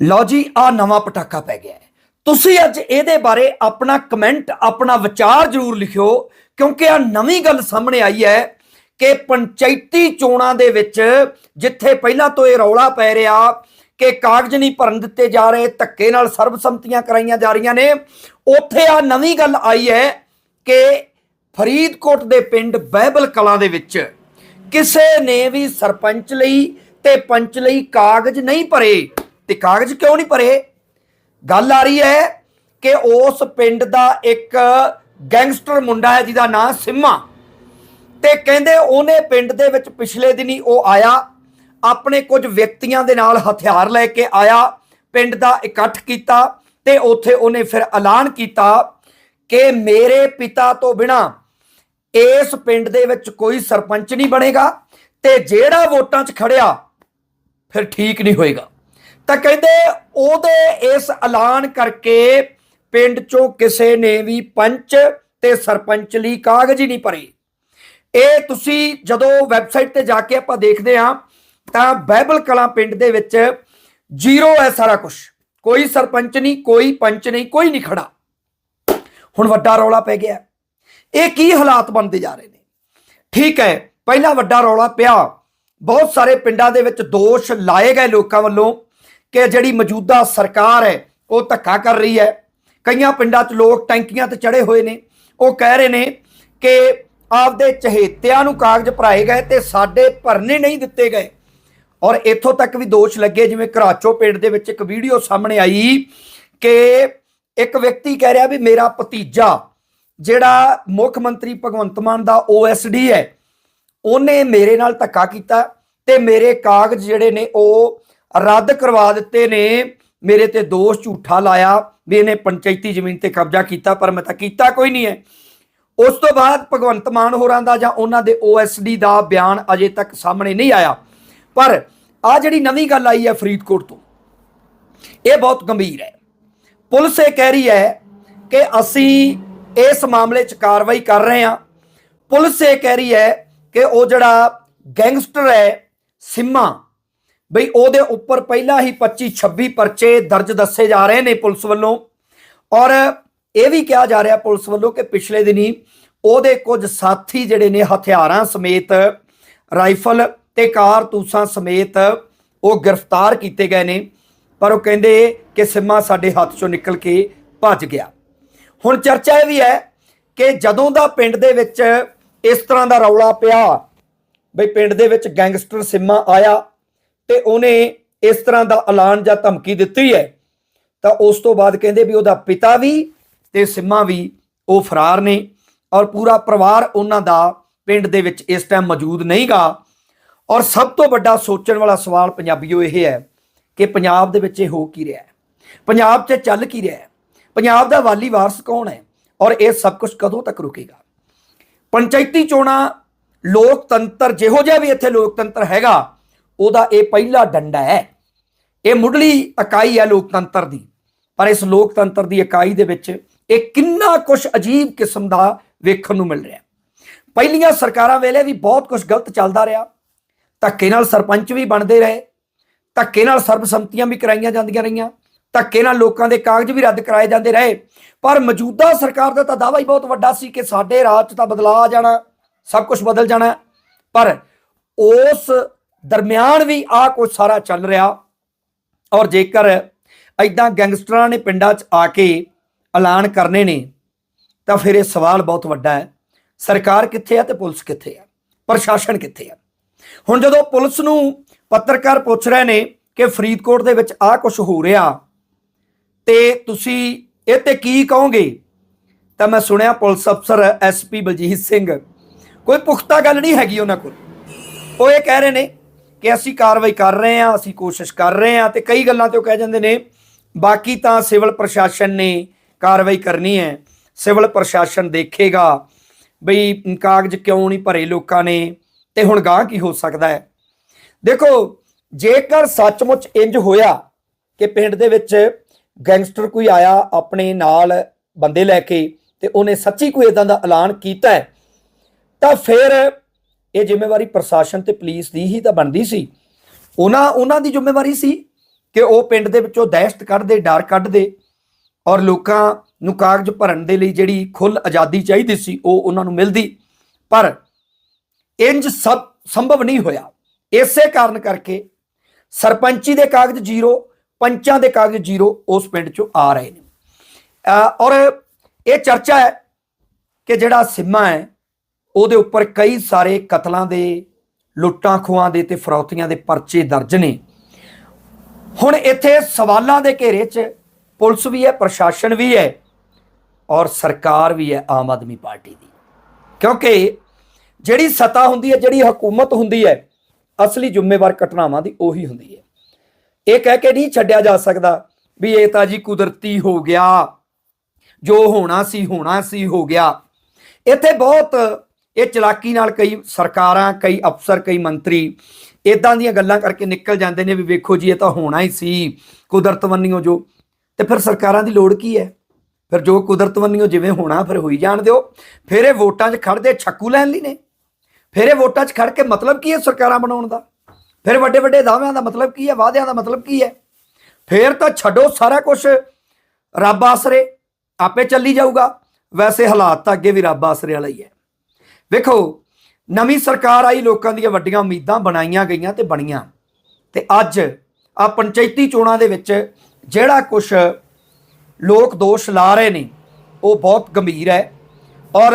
ਲਓ ਜੀ ਆ ਨਵਾਂ ਪਟਾਕਾ ਪੈ ਗਿਆ ਹੈ। ਤੁਸੀਂ ਅੱਜ ਇਹਦੇ ਬਾਰੇ ਆਪਣਾ ਕਮੈਂਟ, ਆਪਣਾ ਵਿਚਾਰ ਜ਼ਰੂਰ ਲਿਖਿਓ, ਕਿਉਂਕਿ ਆ ਨਵੀਂ ਗੱਲ ਸਾਹਮਣੇ ਆਈ ਹੈ ਕਿ ਪੰਚਾਇਤੀ ਚੋਣਾਂ ਦੇ ਵਿੱਚ ਜਿੱਥੇ ਪਹਿਲਾਂ ਤੋਂ ਇਹ ਰੌਲਾ ਪੈ ਰਿਹਾ ਕਿ ਕਾਗਜ਼ ਨਹੀਂ ਭਰਨ ਦਿੱਤੇ ਜਾ ਰਹੇ, ਧੱਕੇ ਨਾਲ ਸਰਬਸੰਮਤੀਆਂ ਕਰਾਈਆਂ ਜਾ ਰਹੀਆਂ ਨੇ, ਉੱਥੇ ਆ ਨਵੀਂ ਗੱਲ ਆਈ ਹੈ ਕਿ ਫਰੀਦਕੋਟ ਦੇ ਪਿੰਡ ਬਹਿਬਲ ਕਲਾਂ ਦੇ ਵਿੱਚ ਕਿਸੇ ਨੇ ਵੀ ਸਰਪੰਚ ਲਈ ਤੇ ਪੰਚ ਲਈ ਕਾਗਜ਼ ਨਹੀਂ ਭਰੇ। ਤੇ ਕਾਗਜ਼ ਕਿਉਂ ਨਹੀਂ ਭਰੇ? ਗੱਲ ਆ ਰਹੀ ਹੈ ਕਿ ਉਸ ਪਿੰਡ ਦਾ ਇੱਕ ਗੈਂਗਸਟਰ ਮੁੰਡਾ ਹੈ ਜਿਹਦਾ ਨਾਮ ਸਿੰਮਾ। ਤੇ ਕਹਿੰਦੇ ਉਹਨੇ ਪਿੰਡ ਦੇ ਵਿੱਚ ਪਿਛਲੇ ਦਿਨੀ ਉਹ ਆਇਆ, ਆਪਣੇ ਕੁਝ ਵਿਅਕਤੀਆਂ ਦੇ ਨਾਲ ਹਥਿਆਰ ਲੈ ਕੇ ਆਇਆ, ਪਿੰਡ ਦਾ ਇਕੱਠ ਕੀਤਾ ਤੇ ਉੱਥੇ ਉਹਨੇ ਫਿਰ ਐਲਾਨ ਕੀਤਾ ਕਿ ਮੇਰੇ ਪਿਤਾ ਤੋਂ ਬਿਨਾ ਇਸ ਪਿੰਡ ਦੇ ਵਿੱਚ ਕੋਈ ਸਰਪੰਚ ਨਹੀਂ ਬਣੇਗਾ ਤੇ ਜਿਹੜਾ ਵੋਟਾਂ 'ਚ ਖੜਿਆ, ਫਿਰ ਠੀਕ ਨਹੀਂ ਹੋਏਗਾ। ਤਾਂ ਕਹਿੰਦੇ ਉਹਦੇ ਇਸ ਐਲਾਨ ਕਰਕੇ ਪਿੰਡ 'ਚੋਂ ਕਿਸੇ ਨੇ ਵੀ ਪੰਚ ਤੇ ਸਰਪੰਚ ਲਈ ਕਾਗਜ਼ ਹੀ ਨਹੀਂ ਭਰੇ। ਇਹ ਤੁਸੀਂ ਜਦੋਂ ਵੈਬਸਾਈਟ ਤੇ ਜਾ ਕੇ ਆਪਾਂ ਦੇਖਦੇ ਹਾਂ, ਤਾਂ ਬਾਈਬਲ ਕਲਾਂ ਪਿੰਡ ਦੇ ਵਿੱਚ ਜ਼ੀਰੋ ਹੈ ਸਾਰਾ ਕੁਝ ਕੋਈ ਸਰਪੰਚ ਨਹੀਂ, ਕੋਈ ਪੰਚ ਨਹੀਂ, ਕੋਈ ਨਹੀਂ ਖੜਾ। ਹੁਣ ਵੱਡਾ ਰੌਲਾ ਪੈ ਗਿਆ। ਇਹ ਕੀ ਹਾਲਾਤ ਬਣਦੇ ਜਾ ਰਹੇ ਨੇ? ਠੀਕ ਹੈ, ਪਹਿਲਾ ਵੱਡਾ ਰੌਲਾ ਪਿਆ। ਬਹੁਤ ਸਾਰੇ ਪਿੰਡਾਂ ਦੇ ਵਿੱਚ ਦੋਸ਼ ਲਾਏ ਗਏ ਲੋਕਾਂ ਵੱਲੋਂ। ਕਿ ਜਿਹੜੀ ਮੌਜੂਦਾ ਸਰਕਾਰ ਹੈ, ਉਹ ਧੱਕਾ ਕਰ ਰਹੀ ਹੈ। ਕਈਆਂ ਪਿੰਡਾਂ 'ਚ ਲੋਕ ਟੈਂਕੀਆਂ ਤੇ ਚੜੇ ਹੋਏ ਨੇ। ਉਹ ਕਹਿ ਰਹੇ ਨੇ ਕਿ ਆਪਦੇ ਚਹੇਤਿਆਂ ਨੂੰ ਕਾਗਜ਼ ਭਰਾਏ ਗਏ ਤੇ ਸਾਡੇ ਭਰਨੇ ਨਹੀਂ ਦਿੱਤੇ ਗਏ। ਔਰ ਇੱਥੋਂ ਤੱਕ ਵੀ ਦੋਸ਼ ਲੱਗੇ, ਜਿਵੇਂ ਕਰਾਚੋ ਪਿੰਡ ਦੇ ਵਿੱਚ ਇੱਕ ਵੀਡੀਓ ਸਾਹਮਣੇ ਆਈ ਕਿ ਇੱਕ ਵਿਅਕਤੀ ਕਹਿ ਰਿਹਾ ਵੀ ਮੇਰਾ ਭਤੀਜਾ, ਜਿਹੜਾ ਮੁੱਖ ਮੰਤਰੀ ਭਗਵੰਤ ਮਾਨ ਦਾ ਓਐਸਡੀ ਹੈ, ਉਹਨੇ ਮੇਰੇ ਨਾਲ ਧੱਕਾ ਕੀਤਾ ਤੇ ਮੇਰੇ ਕਾਗਜ਼ ਜਿਹੜੇ ਨੇ ਉਹ ਰੱਦ ਕਰਵਾ ਦਿੱਤੇ ਨੇ। ਮੇਰੇ ਤੇ ਦੋਸ਼ ਝੂਠਾ ਲਾਇਆ। ਵੀ ਇਹਨੇ ਪੰਚਾਇਤੀ ਜ਼ਮੀਨ ਤੇ ਕਬਜ਼ਾ ਕੀਤਾ, ਪਰ ਮੈਂ ਤਾਂ ਕੀਤਾ ਕੋਈ ਨਹੀਂ ਹੈ। ਉਸ ਤੋਂ ਬਾਅਦ ਭਗਵੰਤ ਮਾਨ ਹੋਰਾਂ ਦਾ ਜਾਂ ਉਹਨਾਂ ਦੇ ਓਐਸਡੀ ਦਾ ਬਿਆਨ ਅਜੇ ਤੱਕ ਸਾਹਮਣੇ ਨਹੀਂ ਆਇਆ। ਪਰ ਆ ਜਿਹੜੀ ਨਵੀਂ ਗੱਲ ਆਈ ਹੈ ਫਰੀਦਕੋਟ ਤੋਂ, ਇਹ ਬਹੁਤ ਗੰਭੀਰ ਹੈ। ਪੁਲਿਸ ਇਹ ਕਹਿ ਰਹੀ ਹੈ ਕਿ ਅਸੀਂ ਇਸ ਮਾਮਲੇ 'ਚ ਕਾਰਵਾਈ ਕਰ ਰਹੇ ਹਾਂ। ਪੁਲਿਸ ਇਹ ਕਹਿ ਰਹੀ ਹੈ ਕਿ ਉਹ ਜਿਹੜਾ ਗੈਂਗਸਟਰ ਹੈ, ਸਿੰਮਾ ਬਈ ਉਹਦੇ ਉੱਪਰ ਪਹਿਲਾਂ ਹੀ 25 26 ਪਰਚੇ ਦਰਜ ਦੱਸੇ ਜਾ ਰਹੇ ਨੇ ਪੁਲਿਸ ਵੱਲੋਂ। ਔਰ ਇਹ ਵੀ ਕਿਹਾ ਜਾ ਰਿਹਾ ਪੁਲਿਸ ਵੱਲੋਂ ਕਿ ਪਿਛਲੇ ਦਿਨੀ ਉਹਦੇ ਕੁਝ ਸਾਥੀ ਜਿਹੜੇ ਨੇ ਹਥਿਆਰਾਂ ਸਮੇਤ ਰਾਈਫਲ ਤੇ ਕਾਰਤੂਸਾਂ ਸਮੇਤ ਉਹ ਗ੍ਰਿਫਤਾਰ ਕੀਤੇ ਗਏ ਨੇ, ਪਰ ਉਹ ਕਹਿੰਦੇ ਕਿ ਸਿੰਮਾ ਸਾਡੇ ਹੱਥ ਚੋਂ ਨਿਕਲ ਕੇ ਭੱਜ ਗਿਆ। ਹੁਣ ਚਰਚਾ ਇਹ ਵੀ ਹੈ ਕਿ ਜਦੋਂ ਦਾ ਪਿੰਡ ਦੇ ਵਿੱਚ ਇਸ ਤਰ੍ਹਾਂ ਦਾ ਰੌਲਾ ਪਿਆ, ਬਈ ਪਿੰਡ ਦੇ ਵਿੱਚ ਗੈਂਗਸਟਰ ਸਿੰਮਾ ਆਇਆ ਤੇ ਉਹਨੇ ਇਸ ਤਰ੍ਹਾਂ ਦਾ ਐਲਾਨ ਜਾਂ ਧਮਕੀ ਦਿੱਤੀ ਹੈ, ਤਾਂ ਉਸ ਤੋਂ ਬਾਅਦ ਕਹਿੰਦੇ ਵੀ ਉਹਦਾ ਪਿਤਾ ਵੀ ਤੇ ਸਿੰਮਾ ਵੀ ਉਹ ਫਰਾਰ ਨੇ ਔਰ ਪੂਰਾ ਪਰਿਵਾਰ ਉਹਨਾਂ ਦਾ ਪਿੰਡ ਦੇ ਵਿੱਚ ਇਸ ਟਾਈਮ ਮੌਜੂਦ ਨਹੀਂਗਾ ਔਰ ਸਭ ਤੋਂ ਵੱਡਾ ਸੋਚਣ ਵਾਲਾ ਸਵਾਲ ਪੰਜਾਬੀਓ ਇਹ ਹੈ ਕਿ ਪੰਜਾਬ ਦੇ ਵਿੱਚ ਇਹ ਹੋ ਕੀ ਰਿਹਾ ਹੈ? ਪੰਜਾਬ 'ਚ ਚੱਲ ਕੀ ਰਿਹਾ ਹੈ? ਪੰਜਾਬ ਦਾ ਵਾਲੀ ਵਾਰਸ ਕੌਣ ਹੈ? ਔਰ ਇਹ ਸਭ ਕੁਝ ਕਦੋਂ ਤੱਕ ਰੁਕੇਗਾ? ਪੰਚਾਇਤੀ ਚੋਣਾਂ ਲੋਕਤੰਤਰ ਜਿਹੋ ਜਿਹਾ ਵੀ ਇੱਥੇ ਲੋਕਤੰਤਰ ਹੈਗਾ ਉਹਦਾ ਇਹ ਪਹਿਲਾ ਡੰਡਾ ਹੈ। ਇਹ ਮੁੱਢਲੀ ਇਕਾਈ ਹੈ ਲੋਕਤੰਤਰ ਦੀ। ਪਰ ਇਸ ਲੋਕਤੰਤਰ ਦੀ ਇਕਾਈ ਦੇ ਵਿੱਚ ਇਹ ਕਿੰਨਾ ਕੁਝ ਅਜੀਬ ਕਿਸਮ ਦਾ ਵੇਖਣ ਨੂੰ ਮਿਲ ਰਿਹਾ ਪਹਿਲੀਆਂ ਸਰਕਾਰਾਂ ਵੇਲੇ ਵੀ ਬਹੁਤ ਕੁਝ ਗਲਤ ਚੱਲਦਾ ਰਿਹਾ। ਧੱਕੇ ਨਾਲ ਸਰਪੰਚ ਵੀ ਬਣਦੇ ਰਹੇ। ਧੱਕੇ ਨਾਲ ਸਰਬਸੰਮਤੀਆਂ ਵੀ ਕਰਾਈਆਂ ਜਾਂਦੀਆਂ ਰਹੀਆਂ। ਧੱਕੇ ਨਾਲ ਲੋਕਾਂ ਦੇ ਕਾਗਜ਼ ਵੀ ਰੱਦ ਕਰਾਏ ਜਾਂਦੇ ਰਹੇ। ਪਰ ਮੌਜੂਦਾ ਸਰਕਾਰ ਦਾ ਤਾਂ ਦਾਅਵਾ ਹੀ ਬਹੁਤ ਵੱਡਾ ਸੀ ਕਿ ਸਾਡੇ ਰਾਜ 'ਚ ਤਾਂ ਬਦਲਾਅ ਆ ਜਾਣਾ, ਸਭ ਕੁਝ ਬਦਲ ਜਾਣਾ। ਪਰ ਉਸ ਦਰਮਿਆਨ ਵੀ ਆ ਕੁਝ ਸਾਰਾ ਚੱਲ ਰਿਹਾ। ਔਰ ਜੇਕਰ ਐਦਾਂ ਗੈਂਗਸਟਰਾਂ ਨੇ ਪਿੰਡਾਂ 'ਚ ਆ ਕੇ ਐਲਾਨ ਕਰਨੇ ਨੇ, ਤਾਂ ਫਿਰ ਇਹ ਸਵਾਲ ਬਹੁਤ ਵੱਡਾ ਹੈ। ਸਰਕਾਰ ਕਿੱਥੇ ਹੈ ਤੇ ਪੁਲਿਸ ਕਿੱਥੇ ਹੈ ਪ੍ਰਸ਼ਾਸਨ ਕਿੱਥੇ ਹੈ ਹੁਣ ਜਦੋਂ ਪੁਲਿਸ ਨੂੰ ਪੱਤਰਕਾਰ ਪੁੱਛ ਰਹੇ ਨੇ ਕਿ ਫਰੀਦਕੋਟ ਦੇ ਵਿੱਚ ਆਹ ਕੁਝ ਹੋ ਰਿਹਾ, ਤੇ ਤੁਸੀਂ ਇਹ ਤੇ ਕੀ ਕਹੋਗੇ? ਤਾਂ ਮੈਂ ਸੁਣਿਆ ਪੁਲਿਸ ਅਫਸਰ ਐਸਪੀ ਬਲਜੀਤ ਸਿੰਘ, ਕੋਈ ਪੁਖਤਾ ਗੱਲ ਨਹੀਂ ਹੈਗੀ ਉਹਨਾਂ ਕੋਲ। ਉਹ ਇਹ ਕਹਿ ਰਹੇ ਨੇ ਕਿ ਅਸੀਂ ਕਾਰਵਾਈ ਕਰ ਰਹੇ ਹਾਂ, ਅਸੀਂ ਕੋਸ਼ਿਸ਼ ਕਰ ਰਹੇ ਹਾਂ ਤੇ ਕਈ ਗੱਲਾਂ ਤੇ ਉਹ ਕਹਿ ਜਾਂਦੇ ਨੇ, ਬਾਕੀ ਤਾਂ ਸਿਵਲ ਪ੍ਰਸ਼ਾਸਨ ਨੇ ਕਾਰਵਾਈ ਕਰਨੀ ਹੈ, ਸਿਵਲ ਪ੍ਰਸ਼ਾਸਨ ਦੇਖੇਗਾ ਬਈ ਕਾਗਜ਼ ਕਿਉਂ ਨਹੀਂ ਭਰੇ ਲੋਕਾਂ ਨੇ ਤੇ ਹੁਣ ਗਾਂ ਕੀ ਹੋ ਸਕਦਾ ਹੈ। ਦੇਖੋ, ਜੇਕਰ ਸੱਚਮੁੱਚ ਇੰਜ ਹੋਇਆ ਕਿ ਪਿੰਡ ਦੇ ਵਿੱਚ ਗੈਂਗਸਟਰ ਕੋਈ ਆਇਆ ਆਪਣੇ ਨਾਲ ਬੰਦੇ ਲੈ ਕੇ ਤੇ ਉਹਨੇ ਸੱਚੀ ਕੋਈ ਇਦਾਂ ਦਾ ਐਲਾਨ ਕੀਤਾ ਤਾਂ ਫਿਰ ਇਹ ਜ਼ਿੰਮੇਵਾਰੀ ਪ੍ਰਸ਼ਾਸਨ ਤੇ ਪੁਲਿਸ ਦੀ ਹੀ ਤਾਂ ਬਣਦੀ ਸੀ। ਉਹਨਾਂ ਉਹਨਾਂ ਦੀ ਜ਼ਿੰਮੇਵਾਰੀ ਸੀ ਕਿ ਉਹ ਪਿੰਡ ਦੇ ਵਿੱਚੋਂ ਦਹਿਸ਼ਤ ਕੱਢਦੇ, ਡਰ ਕੱਢਦੇ ਔਰ ਲੋਕਾਂ ਨੂੰ ਕਾਗਜ਼ ਭਰਨ ਦੇ ਲਈ ਜਿਹੜੀ ਖੁੱਲ ਆਜ਼ਾਦੀ ਚਾਹੀਦੀ ਸੀ, ਉਹ ਉਹਨਾਂ ਨੂੰ ਮਿਲਦੀ। ਪਰ ਇੰਜ ਸਭ ਸੰਭਵ ਨਹੀਂ ਹੋਇਆ। ਇਸੇ ਕਾਰਨ ਕਰਕੇ ਸਰਪੰਚੀ ਦੇ ਕਾਗਜ਼ ਜ਼ੀਰੋ, ਪੰਚਾਂ ਦੇ ਕਾਗਜ਼ ਜ਼ੀਰੋ ਉਸ ਪਿੰਡ ਚੋਂ ਆ ਰਹੇ ਨੇ। ਔਰ ਇਹ ਚਰਚਾ ਹੈ ਕਿ ਜਿਹੜਾ ਸਿੰਮਾ ਹੈ ਉਹਦੇ ਉੱਪਰ ਕਈ ਸਾਰੇ ਕਤਲਾਂ ਦੇ, ਲੁੱਟਾਂ ਖੋਹਾਂ ਦੇ ਤੇ ਫਰੌਤੀਆਂ ਦੇ ਪਰਚੇ ਦਰਜ ਨੇ। ਹੁਣ ਇੱਥੇ ਸਵਾਲਾਂ ਦੇ ਘੇਰੇ 'ਚ ਪੁਲਿਸ ਵੀ ਹੈ, ਪ੍ਰਸ਼ਾਸਨ ਵੀ ਹੈ ਔਰ ਸਰਕਾਰ ਵੀ ਹੈ ਆਮ ਆਦਮੀ ਪਾਰਟੀ ਦੀ। ਕਿਉਂਕਿ ਜਿਹੜੀ ਸੱਤਾ ਹੁੰਦੀ ਹੈ, ਜਿਹੜੀ ਹਕੂਮਤ ਹੁੰਦੀ ਹੈ, ਅਸਲੀ ਜ਼ਿੰਮੇਵਾਰ ਘਟਨਾਵਾਂ ਦੀ ਉਹੀ ਹੁੰਦੀ ਹੈ। ਇਹ ਕਹਿ ਕੇ ਨਹੀਂ ਛੱਡਿਆ ਜਾ ਸਕਦਾ ਵੀ ਇਹ ਤਾਂ ਜੀ ਕੁਦਰਤੀ ਹੋ ਗਿਆ, ਜੋ ਹੋਣਾ ਸੀ ਹੋਣਾ ਸੀ ਹੋ ਗਿਆ। ਇੱਥੇ ਬਹੁਤ ਇਹ ਚਲਾਕੀ ਨਾਲ ਕਈ ਸਰਕਾਰਾਂ, ਕਈ ਅਫਸਰ, ਕਈ ਮੰਤਰੀ ਇਦਾਂ ਦੀਆਂ ਗੱਲਾਂ ਕਰਕੇ ਨਿਕਲ ਜਾਂਦੇ ਨੇ ਵੀ ਵੇਖੋ ਜੀ, ਇਹ ਤਾਂ ਹੋਣਾ ਹੀ ਸੀ, ਕੁਦਰਤ ਵੰਨੀਓ ਜੋ। ਤੇ ਫਿਰ ਸਰਕਾਰਾਂ ਦੀ ਲੋੜ ਕੀ ਹੈ? ਫਿਰ ਜੋ ਕੁਦਰਤ ਵੰਨੀਓ ਜਿਵੇਂ ਹੋਣਾ, ਫਿਰ ਹੋਈ ਜਾਣ ਦਿਓ। ਫਿਰ ਇਹ ਵੋਟਾਂ 'ਚ ਖੜਦੇ ਛੱਕੂ ਲੈਣ ਲਈ ਨੇ। ਫਿਰ ਇਹ ਵੋਟਾਂ 'ਚ ਖੜ ਕੇ ਮਤਲਬ ਕੀ ਹੈ ਸਰਕਾਰਾਂ ਬਣਾਉਣ ਦਾ? ਫਿਰ ਵੱਡੇ ਵੱਡੇ ਦਾਅਵਿਆਂ ਦਾ ਮਤਲਬ ਕੀ ਹੈ, ਵਾਅਦਿਆਂ ਦਾ ਮਤਲਬ ਕੀ ਹੈ? ਫਿਰ ਤਾਂ ਛੱਡੋ ਸਾਰਾ ਕੁਝ ਰੱਬ ਆਸਰੇ, ਆਪੇ ਚੱਲੀ ਜਾਊਗਾ। ਵੈਸੇ ਹਾਲਾਤ ਤਾਂ ਅੱਗੇ ਵੀ ਰੱਬ ਆਸਰੇ ਵਾਲਾ ਹੀ ਹੈ। ਵੇਖੋ ਨਵੀਂ ਸਰਕਾਰ ਆਈ, ਲੋਕਾਂ ਦੀਆਂ ਵੱਡੀਆਂ ਉਮੀਦਾਂ ਬਣਾਈਆਂ ਗਈਆਂ ਤੇ ਬਣੀਆਂ। ਤੇ ਅੱਜ ਆ ਪੰਚਾਇਤੀ ਚੋਣਾਂ ਦੇ ਵਿੱਚ ਜਿਹੜਾ ਕੁਝ ਲੋਕ ਦੋਸ਼ ਲਾ ਰਹੇ ਨੇ, ਉਹ ਬਹੁਤ ਗੰਭੀਰ ਹੈ। ਔਰ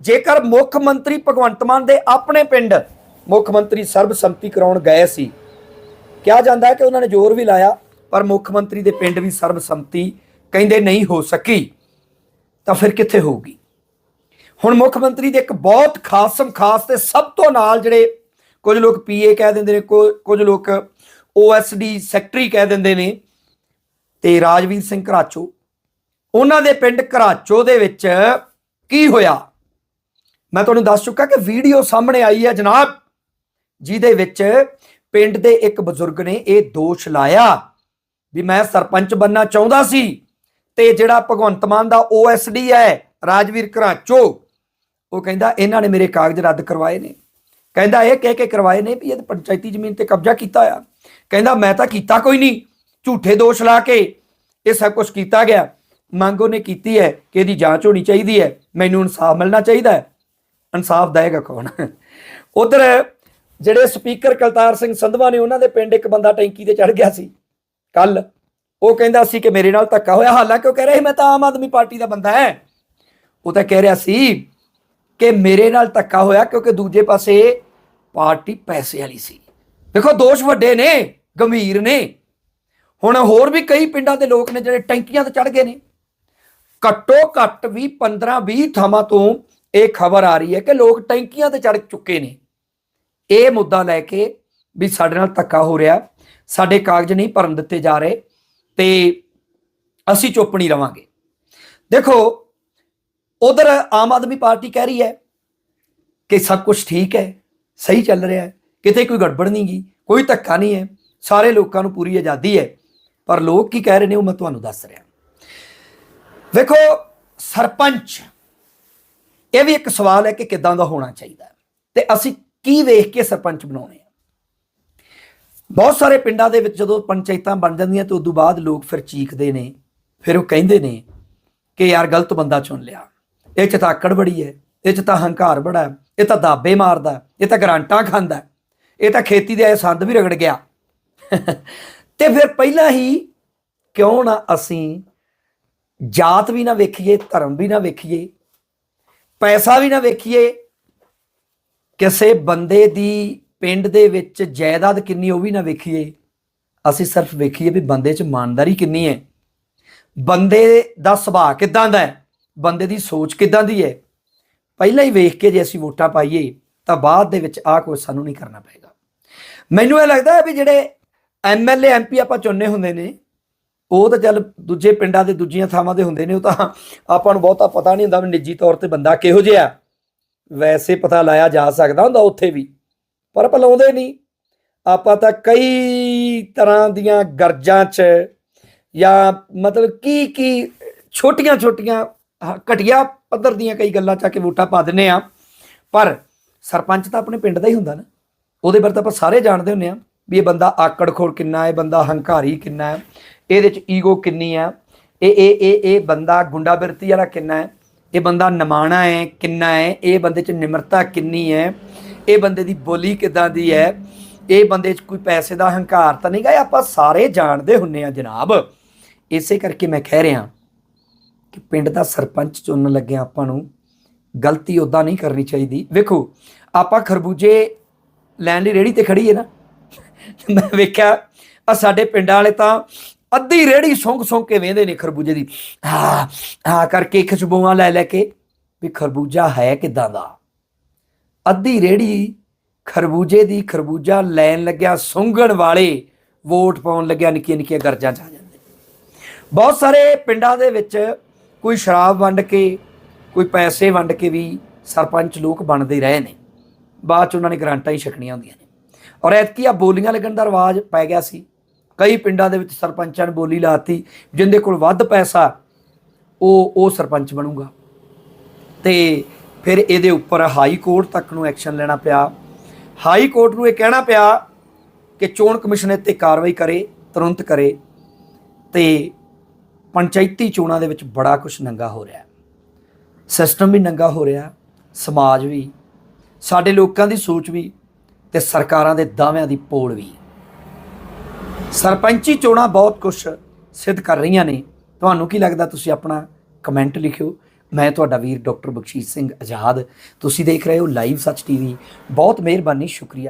ਜੇਕਰ ਮੁੱਖ ਮੰਤਰੀ ਭਗਵੰਤ ਮਾਨ ਦੇ ਆਪਣੇ ਪਿੰਡ ਮੁੱਖ ਮੰਤਰੀ ਸਰਬਸੰਮਤੀ ਕਰਾਉਣ ਗਏ ਸੀ, ਕਿਹਾ ਜਾਂਦਾ ਹੈ ਕਿ ਉਹਨਾਂ ਨੇ ਜ਼ੋਰ ਵੀ ਲਾਇਆ, ਪਰ ਮੁੱਖ ਮੰਤਰੀ ਦੇ ਪਿੰਡ ਵੀ ਸਰਬਸੰਮਤੀ ਕਹਿੰਦੇ ਨਹੀਂ ਹੋ ਸਕੀ। ਤਾਂ ਫਿਰ ਕਿੱਥੇ ਹੋਊਗੀ? ਹੁਣ ਮੁੱਖ ਮੰਤਰੀ ਦੇ ਇੱਕ ਬਹੁਤ ਖਾਸਮ ਖਾਸ ਤੇ ਸਭ ਤੋਂ ਨਾਲ ਜਿਹੜੇ ਕੁਝ ਲੋਕ ਪੀਏ ਕਹਿ ਦਿੰਦੇ ਨੇ, ਕੁ- ਕੁਝ ਲੋਕ ਓਐਸਡੀ ਸੈਕਟਰੀ ਕਹਿ ਦਿੰਦੇ ਨੇ ਤੇ ਰਾਜਵੀਰ ਸਿੰਘ ਘਰਾਚੋ। ਉਹਨਾਂ ਦੇ ਪਿੰਡ ਘਰਾਚੋ ਦੇ ਵਿੱਚ ਕੀ ਹੋਇਆ? ਮੈਂ ਤੁਹਾਨੂੰ ਦੱਸ ਚੁੱਕਾ ਕਿ ਵੀਡੀਓ ਸਾਹਮਣੇ ਆਈ ਹੈ ਜਨਾਬ, ਜਿਹਦੇ ਵਿੱਚ ਪਿੰਡ ਦੇ ਇੱਕ ਬਜ਼ੁਰਗ ਨੇ ਇਹ ਦੋਸ਼ ਲਾਇਆ ਵੀ ਮੈਂ ਸਰਪੰਚ ਬੰਨਾ ਚਾਹੁੰਦਾ ਸੀ ਤੇ ਜਿਹੜਾ ਭਗਵੰਤ ਮਾਨ ਦਾ ਓਐਸਡੀ ਹੈ, ਰਾਜਵੀਰ ਘਰਾਚੋ ਉਹ ਕਹਿੰਦਾ, ਇਹਨਾਂ ਨੇ ਮੇਰੇ ਕਾਗਜ਼ ਰੱਦ ਕਰਵਾਏ ਨੇ। ਕਹਿੰਦਾ, ਇਹ ਕਹਿ ਕੇ ਕਰਵਾਏ ਨੇ ਵੀ ਇਹ ਪੰਚਾਇਤੀ ਜ਼ਮੀਨ ਤੇ ਕਬਜ਼ਾ ਕੀਤਾ ਆ। ਕਹਿੰਦਾ, ਮੈਂ ਤਾਂ ਕੀਤਾ ਕੋਈ ਨਹੀਂ। ਝੂਠੇ ਦੋਸ਼ ਲਾ ਕੇ ਇਹ ਸਭ ਕੁਝ ਕੀਤਾ ਗਿਆ। ਮੰਗ ਉਹਨੇ ਕੀਤੀ ਹੈ ਕਿ ਇਹਦੀ ਜਾਂਚ ਹੋਣੀ ਚਾਹੀਦੀ ਹੈ। ਮੈਨੂੰ ਇਨਸਾਫ ਮਿਲਣਾ ਚਾਹੀਦਾ ਹੈ। ਇਨਸਾਫ ਦੇਗਾ ਕੌਣ? ਉਧਰ ਜਿਹੜੇ ਸਪੀਕਰ ਕਲਤਾਰ ਸਿੰਘ ਸੰਧਵਾ ਨੇ, ਉਹਨਾਂ ਦੇ ਪਿੰਡ ਇੱਕ ਬੰਦਾ ਟੈਂਕੀ ਤੇ ਚੜ ਗਿਆ ਸੀ। ਕੱਲ ਉਹ ਕਹਿੰਦਾ ਸੀ ਕਿ ਮੇਰੇ ਨਾਲ ਧੱਕਾ ਹੋਇਆ। ਹਾਲਾਂਕਿ ਉਹ ਕਹਿ ਰਿਹਾ ਸੀ, ਮੈਂ ਤਾਂ ਆਮ ਆਦਮੀ ਪਾਰਟੀ ਦਾ ਬੰਦਾ ਹੈ। ਉਹ ਤਾਂ ਕਹਿ ਰਿਹਾ ਸੀ ਕਿ ਮੇਰੇ ਨਾਲ ਧੱਕਾ ਹੋਇਆ ਕਿਉਂਕਿ ਦੂਜੇ ਪਾਸੇ ਪਾਰਟੀ ਪੈਸੇ ਵਾਲੀ ਸੀ। ਦੇਖੋ, ਦੋਸ਼ ਵੱਡੇ ਨੇ, ਗੰਭੀਰ ਨੇ। ਹੁਣ ਹੋਰ ਵੀ ਕਈ ਪਿੰਡਾਂ ਦੇ ਲੋਕ ਨੇ ਜਿਹੜੇ ਟੈਂਕੀਆਂ ਤੇ ਚੜ ਗਏ ਨੇ। ਘੱਟੋ ਘੱਟ ਵੀ 15 20 ਥਾਵਾਂ ਤੋਂ ਇਹ ਖਬਰ ਆ ਰਹੀ ਹੈ ਕਿ ਲੋਕ ਟੈਂਕੀਆਂ ਤੇ ਚੜ ਚੁੱਕੇ ਨੇ। ਇਹ ਮੁੱਦਾ ਲੈ ਕੇ ਵੀ ਸਾਡੇ ਨਾਲ ਧੱਕਾ ਹੋ ਰਿਹਾ। ਸਾਡੇ ਕਾਗਜ਼ ਨਹੀਂ ਭਰਨ ਦਿੱਤੇ ਜਾ ਰਹੇ ਤੇ ਅਸੀਂ ਚੁੱਪ ਨਹੀਂ ਰਵਾਂਗੇ। ਦੇਖੋ ਉਧਰ ਆਮ ਆਦਮੀ ਪਾਰਟੀ ਕਹਿ ਰਹੀ ਹੈ ਕਿ ਸਭ ਕੁਝ ਠੀਕ ਹੈ, ਸਹੀ ਚੱਲ ਰਿਹਾ ਹੈ, ਕਿਤੇ ਕੋਈ ਗੜਬੜ ਨਹੀਂ ਗਈ ਕੋਈ ਧੱਕਾ ਨਹੀਂ ਹੈ, ਸਾਰੇ ਲੋਕਾਂ ਨੂੰ ਪੂਰੀ ਆਜ਼ਾਦੀ ਹੈ। ਪਰ ਲੋਕ ਕੀ ਕਹਿ ਰਹੇ ਨੇ ਉਹ ਮੈਂ ਤੁਹਾਨੂੰ ਦੱਸ ਰਿਹਾ। ਵੇਖੋ, ਸਰਪੰਚ, ਇਹ ਵੀ ਇੱਕ ਸਵਾਲ ਹੈ ਕਿ ਕਿੱਦਾਂ ਦਾ ਹੋਣਾ ਚਾਹੀਦਾ ਹੈ। ਤੇ ਅਸੀਂ ਕੀ ਵੇਖ ਕੇ ਸਰਪੰਚ ਬਣਾਉਣੇ ਆ? ਬਹੁਤ ਸਾਰੇ ਪਿੰਡਾਂ ਦੇ ਵਿੱਚ ਜਦੋਂ ਪੰਚਾਇਤਾਂ ਬਣ ਜਾਂਦੀਆਂ ਤੇ ਉਦੋਂ ਬਾਅਦ ਲੋਕ ਫਿਰ ਚੀਖਦੇ ਨੇ, ਫਿਰ ਉਹ ਕਹਿੰਦੇ ਨੇ ਕਿ ਯਾਰ ਗਲਤ ਬੰਦਾ ਚੁਣ ਲਿਆ। ਇਹ ਚ ਤਾਂ ਆਕੜ ਬੜੀ ਹੈ, ਇਹ ਚ ਤਾਂ ਹੰਕਾਰ ਬੜਾ ਹੈ, ਇਹ ਤਾਂ ਦਾਬੇ ਮਾਰਦਾ ਇਹ ਤਾਂ ਗਰਾਂਟਾਂ ਖਾਂਦਾ ਇਹ ਤਾਂ ਖੇਤੀ ਦੇ ਆਏ ਸੰਦ ਵੀ ਰਗੜ ਗਿਆ। ਤੇ ਫਿਰ ਪਹਿਲਾਂ ਹੀ ਕਿਉਂ ਨਾ ਅਸੀਂ ਜਾਤ ਵੀ ਨਾ ਵੇਖੀਏ, ਧਰਮ ਵੀ ਨਾ ਵੇਖੀਏ, ਪੈਸਾ ਵੀ ਨਾ ਵੇਖੀਏ, ਕਿਸੇ ਬੰਦੇ ਦੀ ਪਿੰਡ ਦੇ ਵਿੱਚ ਜਾਇਦਾਦ ਕਿੰਨੀ ਉਹ ਵੀ ਨਾ ਵੇਖੀਏ, ਅਸੀਂ ਸਿਰਫ ਵੇਖੀਏ ਵੀ ਬੰਦੇ 'ਚ ਇਮਾਨਦਾਰੀ ਕਿੰਨੀ ਹੈ, ਬੰਦੇ ਦਾ ਸੁਭਾਅ ਕਿਦਾਂ ਦਾ ਹੈ। ਬੰਦੇ ਦੀ ਸੋਚ ਕਿੱਦਾਂ ਦੀ ਹੈ? ਪਹਿਲਾਂ ਹੀ ਵੇਖ ਕੇ ਜੇ ਅਸੀਂ ਵੋਟਾਂ ਪਾਈਏ, ਤਾਂ ਬਾਅਦ ਦੇ ਵਿੱਚ ਆਹ ਕੁਝ ਸਾਨੂੰ ਨਹੀਂ ਕਰਨਾ ਪਏਗਾ। ਮੈਨੂੰ ਇਹ ਲੱਗਦਾ ਹੈ ਵੀ ਜਿਹੜੇ ਐਮਐਲਏ ਐਮਪੀ ਆਪਾਂ ਚੁਣਨੇ ਹੁੰਦੇ ਨੇ, ਉਹ ਤਾਂ ਚੱਲ ਦੂਜੇ ਪਿੰਡਾਂ ਦੇ ਦੂਜੀਆਂ ਥਾਵਾਂ ਦੇ ਹੁੰਦੇ ਨੇ, ਉਹ ਤਾਂ ਆਪਾਂ ਨੂੰ ਬਹੁਤਾ ਪਤਾ ਨਹੀਂ ਹੁੰਦਾ ਵੀ ਨਿੱਜੀ ਤੌਰ ਤੇ ਬੰਦਾ ਕਿਹੋ ਜਿਹਾ ਵੈਸੇ ਪਤਾ ਲਾਇਆ ਜਾ ਸਕਦਾ ਹੁੰਦਾ ਉੱਥੇ ਵੀ, ਪਰ ਆਪਾਂ ਲਾਉਂਦੇ ਨਹੀਂ। ਆਪਾਂ ਤਾਂ ਕਈ ਤਰ੍ਹਾਂ ਦੀਆਂ ਗਰਜਾਂ 'ਚ ਜਾਂ ਮਤਲਬ ਕੀ ਕੀ ਛੋਟੀਆਂ ਛੋਟੀਆਂ ਘਟੀਆ ਪੱਧਰ ਦੀਆਂ ਕਈ ਗੱਲਾਂ ਚਾ ਕੇ ਵੋਟਾਂ ਪਾ ਦਿੰਨੇ ਆ ਪਰ ਸਰਪੰਚ ਤਾਂ ਆਪਣੇ ਪਿੰਡ ਦਾ ਹੀ ਹੁੰਦਾ ਨਾ। ਉਹਦੇ ਬਾਰੇ ਤਾਂ ਆਪਾਂ ਸਾਰੇ ਜਾਣਦੇ ਹੁੰਨੇ ਆ ਵੀ ਇਹ ਬੰਦਾ ਆਕੜਖੋਰ ਕਿੰਨਾ ਹੈ ਇਹ ਬੰਦਾ ਹੰਕਾਰੀ ਕਿੰਨਾ ਹੈ, ਇਹਦੇ ਚ ਈਗੋ ਕਿੰਨੀ ਹੈ, ਇਹ ਇਹ ਇਹ ਇਹ ਬੰਦਾ ਗੁੰਡਾਬਿਰਤੀ ਵਾਲਾ ਕਿੰਨਾ ਹੈ, ਇਹ ਬੰਦਾ ਨਮਾਣਾ ਹੈ ਕਿੰਨਾ ਹੈ, ਇਹ ਬੰਦੇ ਚ ਨਿਮਰਤਾ ਕਿੰਨੀ ਹੈ, ਇਹ ਬੰਦੇ ਦੀ ਬੋਲੀ ਕਿਦਾਂ ਦੀ ਹੈ, ਇਹ ਬੰਦੇ ਚ ਕੋਈ ਪੈਸੇ ਦਾ ਹੰਕਾਰ ਤਾਂ ਨਹੀਂ ਗਾ, ਇਹ ਆਪਾਂ ਸਾਰੇ ਜਾਣਦੇ ਹੁੰਨੇ ਆ ਜਨਾਬ। ਇਸੇ ਕਰਕੇ ਮੈਂ ਕਹਿ ਰਿਹਾ ਕਿ ਪਿੰਡ ਦਾ ਸਰਪੰਚ ਚੁਣਨ ਲੱਗਿਆ ਆਪਾਂ ਨੂੰ, ਗਲਤੀ ਉਦਾਂ ਨਹੀਂ ਕਰਨੀ ਚਾਹੀਦੀ। ਵੇਖੋ, ਆਪਾਂ ਖਰਬੂਜੇ ਲੈਣ ਲਈ ਰੇੜੀ ਤੇ ਖੜੀ ਹੈ ਨਾ। ਮੈਂ ਵੇਖਿਆ ਆ ਸਾਡੇ ਪਿੰਡਾਂ ਵਾਲੇ ਤਾਂ ਅੱਧੀ ਰੇੜੀ ਸੌਂਕ ਸੌਂਕ ਕੇ ਵੇਂਦੇ ਨੇ ਖਰਬੂਜੇ ਦੀ। ਆ ਆ ਕਰਕੇ ਖੁਸ਼ਬੂਆਂ ਲੈ ਲੈ ਕੇ, ਵੀ ਖਰਬੂਜਾ ਹੈ ਕਿਦਾਂ ਦਾ? ਅੱਧੀ ਰੇੜੀ ਖਰਬੂਜੇ ਦੀ ਖਰਬੂਜਾ ਲੈਣ ਲੱਗਿਆ ਸੁੰਘਣ ਵਾਲੇ ਵੋਟ ਪਾਉਣ ਲੱਗਿਆ ਨਿੱਕੀਆਂ ਨਿੱਕੀਆਂ ਗਰਜਾਂ ਚ ਆ ਜਾਂਦੇ। ਬਹੁਤ ਸਾਰੇ ਪਿੰਡਾਂ ਦੇ ਵਿੱਚ ਕੋਈ ਸ਼ਰਾਬ ਵੰਡ ਕੇ, ਕੋਈ ਪੈਸੇ ਵੰਡ ਕੇ ਵੀ ਸਰਪੰਚ ਲੋਕ ਬਣਦੇ ਰਹੇ ਨੇ। ਬਾਅਦ ਚ ਉਹਨਾਂ ਨੇ ਗਰਾਂਟਾਂ ਹੀ ਛਕਣੀਆਂ ਹੁੰਦੀਆਂ ਨੇ। ਔਰ ਐਤਕੀ ਆ ਬੋਲੀਆਂ ਲੱਗਣ ਦਾ ਰਿਵਾਜ ਪੈ ਗਿਆ ਸੀ। ਕਈ ਪਿੰਡਾਂ ਦੇ ਵਿੱਚ ਸਰਪੰਚਾਂ ਨੇ ਬੋਲੀ ਲਾਤੀ, ਜਿੰਦੇ ਕੋਲ ਵੱਧ ਪੈਸਾ, ਉਹ ਉਹ ਸਰਪੰਚ ਬਣੂਗਾ। ਤੇ ਫਿਰ ਇਹਦੇ ਉੱਪਰ ਹਾਈ ਕੋਰਟ ਤੱਕ ਨੂੰ ਐਕਸ਼ਨ ਲੈਣਾ ਪਿਆ। ਹਾਈ ਕੋਰਟ ਨੂੰ ਇਹ ਕਹਿਣਾ ਪਿਆ ਕਿ ਚੋਣ ਕਮਿਸ਼ਨ ਇੱਥੇ ਕਾਰਵਾਈ ਕਰੇ, ਤੁਰੰਤ ਕਰੇ। ਤੇ ਪੰਚਾਇਤੀ ਚੋਣਾਂ ਦੇ ਵਿੱਚ ਬੜਾ ਕੁਝ ਨੰਗਾ ਹੋ ਰਿਹਾ ਸਿਸਟਮ ਵੀ ਨੰਗਾ ਹੋ ਰਿਹਾ, ਸਮਾਜ ਵੀ, ਸਾਡੇ ਲੋਕਾਂ ਦੀ ਸੋਚ ਵੀ ਤੇ ਸਰਕਾਰਾਂ ਦੇ ਦਾਅਵਿਆਂ ਦੀ ਪੋਲ ਵੀ। ਸਰਪੰਚੀ ਚੋਣਾਂ ਬਹੁਤ ਕੁਝ ਸਿੱਧ ਕਰ ਰਹੀਆਂ ਨੇ। ਤੁਹਾਨੂੰ ਕੀ ਲੱਗਦਾ ਤੁਸੀਂ ਆਪਣਾ ਕਮੈਂਟ ਲਿਖਿਓ। ਮੈਂ ਤੁਹਾਡਾ ਵੀਰ ਡਾਕਟਰ ਬਖਸ਼ੀਸ਼ ਸਿੰਘ ਆਜ਼ਾਦ। ਤੁਸੀਂ ਦੇਖ ਰਹੇ ਹੋ ਲਾਈਵ ਸੱਚ ਟੀਵੀ ਬਹੁਤ ਮਿਹਰਬਾਨੀ, ਸ਼ੁਕਰੀਆ।